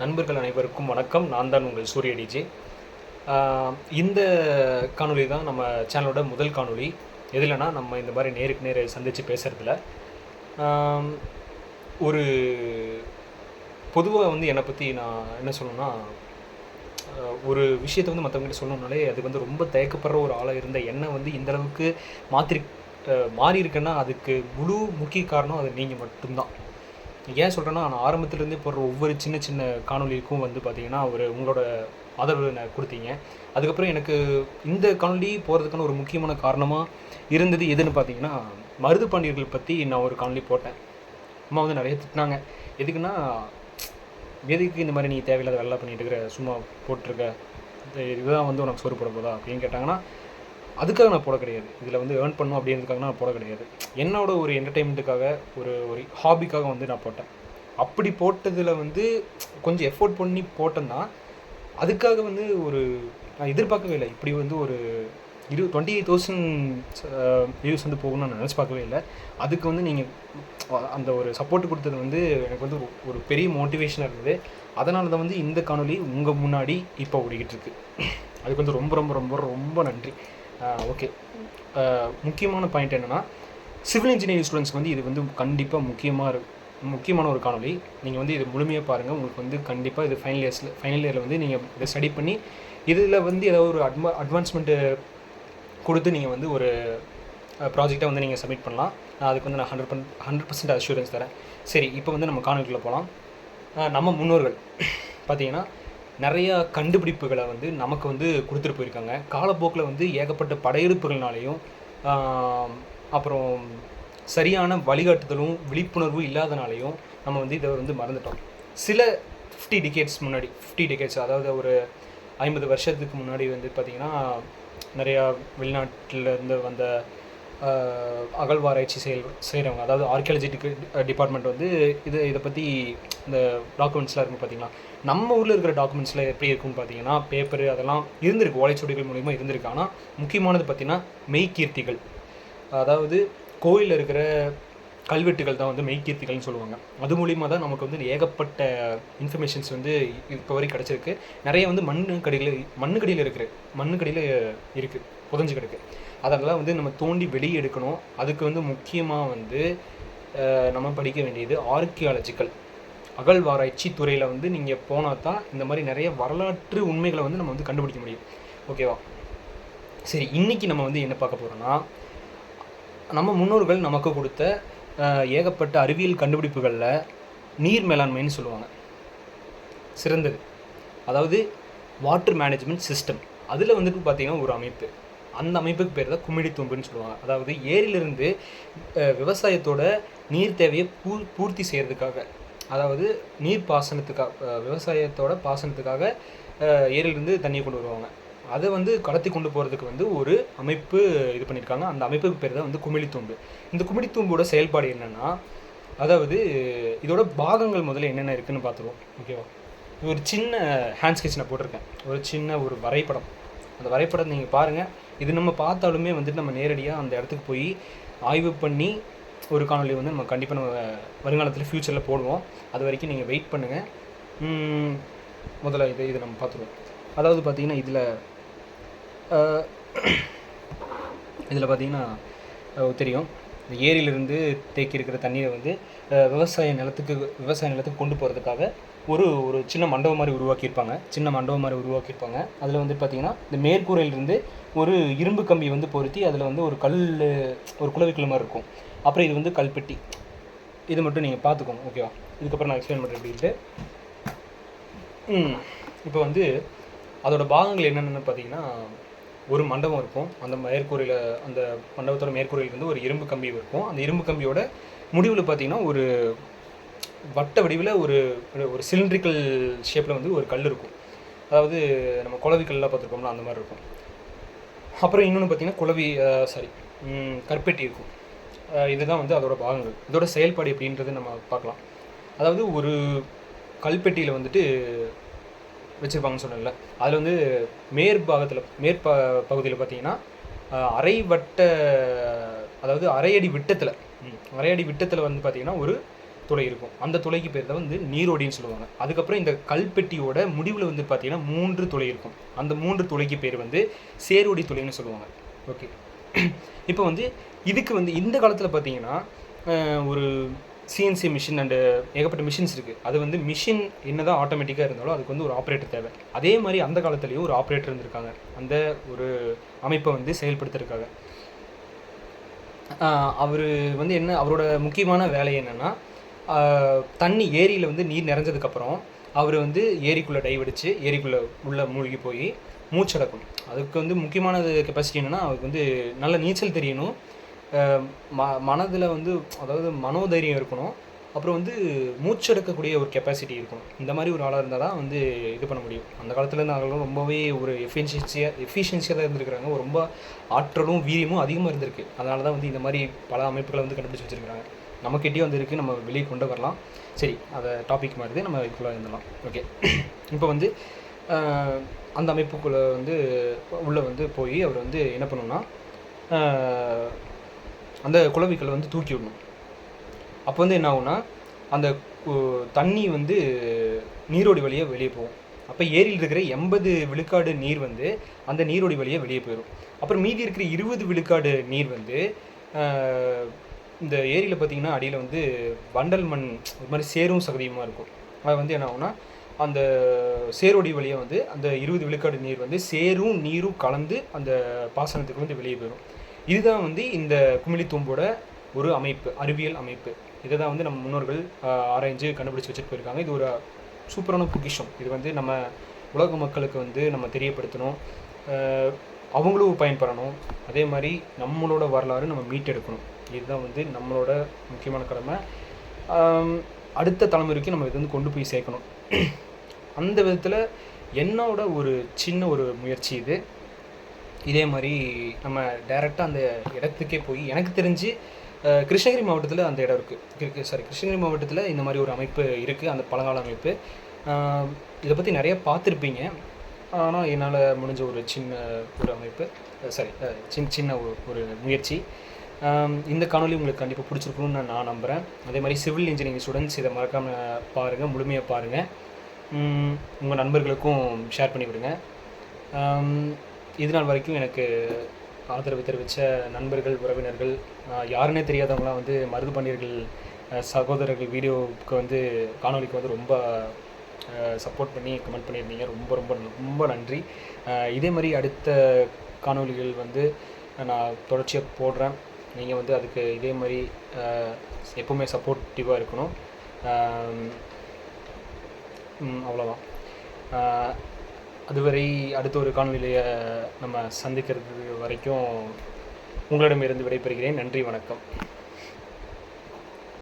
நண்பர்கள் அனைவருக்கும் வணக்கம். நான் தான் உங்கள் சூரிய டிஜே இந்த காணொளி தான் நம்ம சேனலோட முதல் காணொளி. எதுலனா நம்ம இந்த மாதிரி நேருக்கு நேர் சந்தித்து பேசுகிறதுல ஒரு பொதுவாக வந்து என்னை பற்றி நான் என்ன சொல்லணும்னா ஒரு விஷயத்தை வந்து மற்றவங்ககிட்ட சொல்லணும்னாலே அது வந்து ரொம்ப தயக்கப்படுற ஒரு ஆளாக இருந்த என்னை வந்து இந்த அளவுக்கு மாற்றி மாறி இருக்கேன்னா அதுக்கு முழு முக்கிய காரணம் அது நீங்கள் மட்டும்தான். ஏன் சொல்கிறேன்னா நான் ஆரம்பத்துலேருந்தே போடுற ஒவ்வொரு சின்ன சின்ன காணொளிக்கும் வந்து பார்த்தீங்கன்னா ஒரு உங்களோட ஆதரவு நான் கொடுத்தீங்க. அதுக்கப்புறம் எனக்கு இந்த காணொலி போகிறதுக்கான ஒரு முக்கியமான காரணமாக இருந்தது எதுன்னு பார்த்தீங்கன்னா மருது பாண்டியர்கள் பற்றி நான் ஒரு காணொலி போட்டேன். அம்மா வந்து நிறைய திட்டினாங்க. எதுக்குன்னா எதுக்கு இந்த மாதிரி நீ தேவையில்லாத வேலை பண்ணிட்டு இருக்கிற சும்மா போட்டிருக்க? இதுதான் வந்து உனக்கு சோறு போட போதா? அப்படின்னு கேட்டாங்கன்னா அதுக்காக நான் போட கிடையாது. இதில் வந்து ஏர்ன் பண்ணும் அப்படின்றதுக்காக நான் போட கிடையாது. என்னோட ஒரு என்டர்டெயின்மெண்ட்டுக்காக ஒரு ஒரு ஹாபிக்காக வந்து நான் போட்டேன். அப்படி போட்டதில் வந்து கொஞ்சம் எஃபோர்ட் பண்ணி போட்டேன்னா அதுக்காக வந்து ஒரு நான் எதிர்பார்க்கவே இல்லை. இப்படி வந்து ஒரு இரு டுவெண்ட்டி எயிட் தௌசண்ட் வியூஸ் வந்து போகணும்னு நான் நினச்சி பார்க்கவே இல்லை. அதுக்கு வந்து நீங்கள் அந்த ஒரு சப்போர்ட் கொடுத்தது வந்து எனக்கு வந்து ஒரு- பெரிய மோட்டிவேஷனாக இருந்தது. அதனால தான் வந்து இந்த காணொலி உங்கள் முன்னாடி இப்போ ஓடிக்கிட்டு இருக்கு. அதுக்கு வந்து ரொம்ப ரொம்ப ரொம்ப ரொம்ப நன்றி. ஓகே முக்கியமான பாயிண்ட் என்னென்னா சிவில் இன்ஜினியரிங் ஸ்டூடெண்ட்ஸ்க்கு வந்து இது வந்து கண்டிப்பாக முக்கியமாக இரு முக்கியமான ஒரு காணொலி நீங்கள் வந்து இது முழுமையாக பாருங்கள் உங்களுக்கு வந்து கண்டிப்பாக இது ஃபைனல் இயர்ஸில் ஃபைனல் இயரில் வந்து நீங்கள் இதை ஸ்டடி பண்ணி இதில் வந்து ஏதாவது ஒரு அட்வா அட்வான்ஸ்மெண்ட்டு கொடுத்து நீங்கள் வந்து ஒரு ப்ராஜெக்டாக வந்து நீங்கள் சப்மிட் பண்ணலாம். நான் அதுக்கு வந்து நான் hundred percent hundred percent assurance தரேன். சரி இப்போ வந்து நம்ம காணொலிக்குள்ளே போகலாம் நம்ம முன்னோர்கள் பார்த்தீங்கன்னா நிறையா கண்டுபிடிப்புகளை வந்து நமக்கு வந்து கொடுத்துட்டு போயிருக்காங்க. காலப்போக்கில் வந்து ஏகப்பட்ட படையெடுப்புகள்னாலையும் அப்புறம் சரியான வழிகாட்டுதலும் விழிப்புணர்வும் இல்லாதனாலையும் நம்ம வந்து இதை வந்து மறந்துட்டோம். சில ஃபிஃப்டி டிகேட்ஸ் முன்னாடி ஃபிஃப்டி டிகேட்ஸ் அதாவது ஒரு ஐம்பது வருஷத்துக்கு முன்னாடி வந்து பார்த்திங்கன்னா நிறையா வெளிநாட்டில் இருந்து வந்த அகழ்வாராய்ச்சி செயல் செய்கிறவங்க அதாவது ஆர்கியாலஜி டிபார்ட்மெண்ட் வந்து இது இதை பற்றி இந்த டாக்குமெண்ட்ஸ்லாம் இருக்கும் பார்த்தீங்கன்னா நம்ம ஊரில் இருக்கிற டாக்குமெண்ட்ஸில் எப்படி இருக்கும்னு பார்த்தீங்கன்னா பேப்பரு அதெல்லாம் இருந்திருக்கு. ஓலைச்சுவடிகள் மூலிமா இருந்திருக்கு. ஆனால் முக்கியமானது பார்த்தீங்கன்னா மெய்கீர்த்திகள். அதாவது கோயிலில் இருக்கிற கல்வெட்டுகள் தான் வந்து மெய்கீர்த்திகள்னு சொல்லுவாங்க. அது மூலிமா தான் நமக்கு வந்து ஏகப்பட்ட இன்ஃபர்மேஷன்ஸ் வந்து இப்போ வரைக்கும் கிடச்சிருக்கு. நிறைய வந்து மண்ணுக்கடியில் மண்ணுக்கடியில் இருக்குது மண்ணுக்கடியில் இருக்குது புதஞ்சு கிடக்கு. அதெல்லாம் வந்து நம்ம தோண்டி வெளியே எடுக்கணும். அதுக்கு வந்து முக்கியமாக வந்து நம்ம படிக்க வேண்டியது ஆர்கியாலஜிக்கல் அகழ்வாராய்ச்சி துறையில் வந்து நீங்கள் போனால் தான் இந்த மாதிரி நிறைய வரலாற்று உண்மைகளை வந்து நம்ம வந்து கண்டுபிடிக்க முடியும். ஓகேவா சரி இன்றைக்கி நம்ம வந்து என்ன பார்க்க போகிறோன்னா நம்ம முன்னோர்கள் நமக்கு கொடுத்த ஏகப்பட்ட அறிவியல் கண்டுபிடிப்புகளில் நீர் மேலாண்மைன்னு சொல்லுவாங்க. சிறந்தது. அதாவது வாட்டர் மேனேஜ்மெண்ட் சிஸ்டம் அதில் வந்துட்டு பார்த்திங்கன்னா ஒரு அமைப்பு. அந்த அமைப்புக்கு பேர் தான் குமிழி தும்புன்னு சொல்லுவாங்க. அதாவது ஏரியிலிருந்து விவசாயத்தோட நீர் தேவையை பூ பூர்த்தி செய்கிறதுக்காக அதாவது நீர் பாசனத்துக்காக விவசாயத்தோட பாசனத்துக்காக ஏரியிலிருந்து தண்ணியை கொண்டு வருவாங்க. அதை வந்து கடத்தி கொண்டு போகிறதுக்கு வந்து ஒரு அமைப்பு இது பண்ணியிருக்காங்க. அந்த அமைப்புக்கு பேர் தான் வந்து குமிழித்தூம்பு இந்த குமிழித்தூம்போட செயல்பாடு என்னென்னா அதாவது இதோட பாகங்கள் முதல்ல என்னென்ன இருக்குதுன்னு பார்த்துருவோம். ஓகேவா? இது ஒரு சின்ன ஹேண்ட் ஸ்கெட்ச் நான் போட்டிருக்கேன். ஒரு சின்ன ஒரு வரைபடம். அந்த வரைபடம் நீங்கள் பாருங்கள் இது நம்ம பார்த்தாலுமே வந்துட்டு நம்ம நேரடியாக அந்த இடத்துக்கு போய் ஆய்வு பண்ணி ஒரு காணொலி வந்து நம்ம கண்டிப்பாக நம்ம வருங்காலத்தில் ஃப்யூச்சரில் போடுவோம். அது வரைக்கும் நீங்கள் வெயிட் பண்ணுங்கள் முதல்ல இது இதை நம்ம பார்த்துருவோம். அதாவது பார்த்தீங்கன்னா இதில் இதில் பார்த்தீங்கன்னா தெரியும். இந்த ஏரியிலிருந்து தேக்கி இருக்கிற தண்ணீரை வந்து விவசாய நிலத்துக்கு விவசாய நிலத்துக்கு கொண்டு போகிறதுக்காக ஒரு ஒரு சின்ன மண்டபம் மாதிரி உருவாக்கியிருப்பாங்க. சின்ன மண்டபம் மாதிரி உருவாக்கியிருப்பாங்க. அதில் வந்து பார்த்திங்கன்னா இந்த மேற்கூரையிலிருந்து ஒரு இரும்பு கம்பி வந்து பொருத்தி அதில் வந்து ஒரு கல் ஒரு குளவிக்குள்ள மாதிரி இருக்கும். அப்புறம் இது வந்து கல்பெட்டி. இது மட்டும் நீங்கள் பார்த்துக்கோங்க ஓகேவா இதுக்கப்புறம் நான் எக்ஸ்பிளைன் பண்ணுறேன் அப்படின்ட்டு இப்போ வந்து அதோடய பாகங்கள் என்னென்னு பார்த்தீங்கன்னா ஒரு மண்டபம் இருக்கும். அந்த மேற்கூரையில் அந்த மண்டபத்தோட மேற்கூரையில் இருந்து ஒரு இரும்பு கம்பி இருக்கும். அந்த இரும்பு கம்பியோட முடிவில் பார்த்தீங்கன்னா ஒரு வட்ட வடிவில் ஒரு ஒரு சிலிண்ட்ரிக்கல் ஷேப்பில் வந்து ஒரு கல் இருக்கும். அதாவது நம்ம குளவி கல்லாம் பார்த்துருக்கோம்ல அந்த மாதிரி இருக்கும். அப்புறம் இன்னொன்று பார்த்தீங்கன்னா குளவி சாரி கற்பெட்டி இருக்கும். இதுதான் வந்து அதோட பாகங்கள். இதோட செயல்பாடு எப்படின்றது நம்ம பார்க்கலாம். அதாவது ஒரு கல்பெட்டியில் வந்துட்டு வச்சுருப்பாங்கன்னு சொன்னல அதில் வந்து மேற்பாகத்தில் மேற்ப பகுதியில் பார்த்தீங்கன்னா அரை வட்ட அதாவது அரையடி விட்டத்தில் அரையடி விட்டத்தில் வந்து பார்த்தீங்கன்னா ஒரு துளை இருக்கும். அந்த துளைக்கு பேர் தான் வந்து நீரோடின்னு சொல்லுவாங்க. அதுக்கப்புறம் இந்த கல்பெட்டியோட முடிவில் வந்து பார்த்தீங்கன்னா மூன்று துளை இருக்கும். அந்த மூன்று துளைக்கு பேர் வந்து சேரோடி துளைன்னு சொல்லுவாங்க. ஓகே. இப்போ வந்து இதுக்கு வந்து இந்த காலத்தில் பார்த்தீங்கன்னா ஒரு சிஎன்சி மிஷின் அண்டு ஏகப்பட்ட மிஷின்ஸ் இருக்குது அது வந்து மிஷின் என்னதான் ஆட்டோமேட்டிக்காக இருந்தாலும் அதுக்கு வந்து ஒரு ஆப்ரேட்டர் தேவை. அதே மாதிரி அந்த காலத்துலேயும் ஒரு ஆப்ரேட்டர் இருந்திருக்காங்க. அந்த ஒரு அமைப்பை வந்து செயல்படுத்திருக்காங்க. அவர் வந்து என்ன அவரோட முக்கியமான வேலை என்னென்னா தண்ணி ஏரியில் வந்து நீர் நிறைஞ்சதுக்கப்புறம் அவர் வந்து ஏரிக்குள்ளே டைவடிச்சு ஏரிக்குள்ளே உள்ளே மூழ்கி போய் மூச்சடக்கும் அதுக்கு வந்து முக்கியமானது கெப்பாசிட்டி என்னென்னா அவருக்கு வந்து நல்ல நீச்சல் தெரியணும். ம மனதில் வந்து அதாவது மனோதைரியம் இருக்கணும். அப்புறம் வந்து மூச்செடுக்கக்கூடிய ஒரு கெப்பாசிட்டி இருக்கணும். இந்த மாதிரி ஒரு ஆளாக இருந்தால் தான் வந்து இது பண்ண முடியும். அந்த காலத்தில் இருந்து ரொம்பவே ஒரு எஃபிஷியன்சியாக எஃபிஷியன்சியாக தான் இருந்திருக்கிறாங்க. ரொம்ப ஆற்றலும் வீரியமும் அதிகமாக இருந்திருக்கு. அதனால தான் வந்து இந்த மாதிரி பல அமைப்புகளை வந்து கண்டுபிடிச்சி வச்சுருக்காங்க நமக்கிட்டே வந்து இருக்குது நம்ம வெளியே கொண்டு வரலாம். சரி அதை டாபிக் மாதிரி நம்ம இதுக்குள்ளே இருந்தலாம் ஓகே இப்போ வந்து அந்த அமைப்புக்குள்ளே வந்து உள்ளே வந்து போய் அவர் வந்து என்ன பண்ணணும்னா அந்த குளவிக்களை வந்து தூக்கி விடணும் அப்போ வந்து என்ன ஆகும்னா அந்த தண்ணி வந்து நீரோடி வழியாக வெளியே போகும். அப்போ ஏரியில் இருக்கிற எண்பது விழுக்காடு நீர் வந்து அந்த நீரோடி வழியாக வெளியே போயிடும் அப்புறம் மீதி இருக்கிற இருபது விழுக்காடு நீர் வந்து இந்த ஏரியில் பார்த்தீங்கன்னா அடியில் வந்து வண்டல் மண் ஒரு மாதிரி சேரும் சகதியுமாக இருக்கும். அது வந்து என்ன ஆகும்னா அந்த சேரோடி வழியாக வந்து அந்த இருபது விழுக்காடு நீர் வந்து சேரும் நீரும் கலந்து அந்த பாசனத்துக்கு வந்து வெளியே போயிடும் இதுதான் வந்து இந்த குமிழித்தூம்போட ஒரு அமைப்பு அறிவியல் அமைப்பு. இதை தான் வந்து நம்ம முன்னோர்கள் ஆராய்ஞ்சு கண்டுபிடிச்சு வச்சுட்டு போயிருக்காங்க. இது ஒரு சூப்பரான பொக்கிஷம். இது வந்து நம்ம உலக மக்களுக்கு வந்து நம்ம தெரியப்படுத்தணும். அவங்களும் பயன்பெறணும். அதே மாதிரி நம்மளோட வரலாறு நம்ம மீட்டெடுக்கணும். இதுதான் வந்து நம்மளோட முக்கியமான கடமை. அடுத்த தலைமுறைக்கு நம்ம இது வந்து கொண்டு போய் சேர்க்கணும். அந்த விதத்தில் என்னோட ஒரு சின்ன ஒரு முயற்சி இது. இதே மாதிரி நம்ம டைரெக்டாக அந்த இடத்துக்கே போய் எனக்கு தெரிஞ்சு கிருஷ்ணகிரி மாவட்டத்தில் அந்த இடம் இருக்குது சாரி கிருஷ்ணகிரி மாவட்டத்தில் இந்த மாதிரி ஒரு அமைப்பு இருக்குது அந்த பழங்கால அமைப்பு. இதை பற்றி நிறைய பார்த்துருப்பீங்க. ஆனால் என்னால் முடிஞ்ச ஒரு சின்ன ஒரு அமைப்பு சாரி சின்ன சின்ன ஒரு- ஒரு முயற்சி. இந்த காணொலி உங்களுக்கு கண்டிப்பாக பிடிச்சிருக்கணும்னு நான் நான் நம்புகிறேன் அதே மாதிரி சிவில் இன்ஜினியரிங் ஸ்டூடெண்ட்ஸ் இதை மறக்காமல் பாருங்கள் முழுமையாக பாருங்கள் உங்கள் நண்பர்களுக்கும் ஷேர் பண்ணிவிடுங்க. இது நாள் வரைக்கும் எனக்கு ஆதரவு தெரிவித்த நண்பர்கள் உறவினர்கள் யாருன்னே தெரியாதவங்களாம் வந்து மருது பன்னீர்கள் சகோதரர்கள் வீடியோவுக்கு வந்து காணொளிக்கு வந்து ரொம்ப சப்போர்ட் பண்ணி கமெண்ட் பண்ணியிருந்தீங்க. ரொம்ப ரொம்ப ரொம்ப நன்றி. இதே மாதிரி அடுத்த காணொளிகள் வந்து நான் தொடர்ச்சியாக போடுறேன். நீங்கள் வந்து அதுக்கு இதே மாதிரி எப்போவுமே சப்போர்ட்டிவாக இருக்கணும். அவ்வளோதான் அதுவரை அடுத்த ஒரு காணொலியை நம்ம சந்திக்கிறது வரைக்கும் உங்களிடமிருந்து விடைபெறுகிறேன். நன்றி வணக்கம்.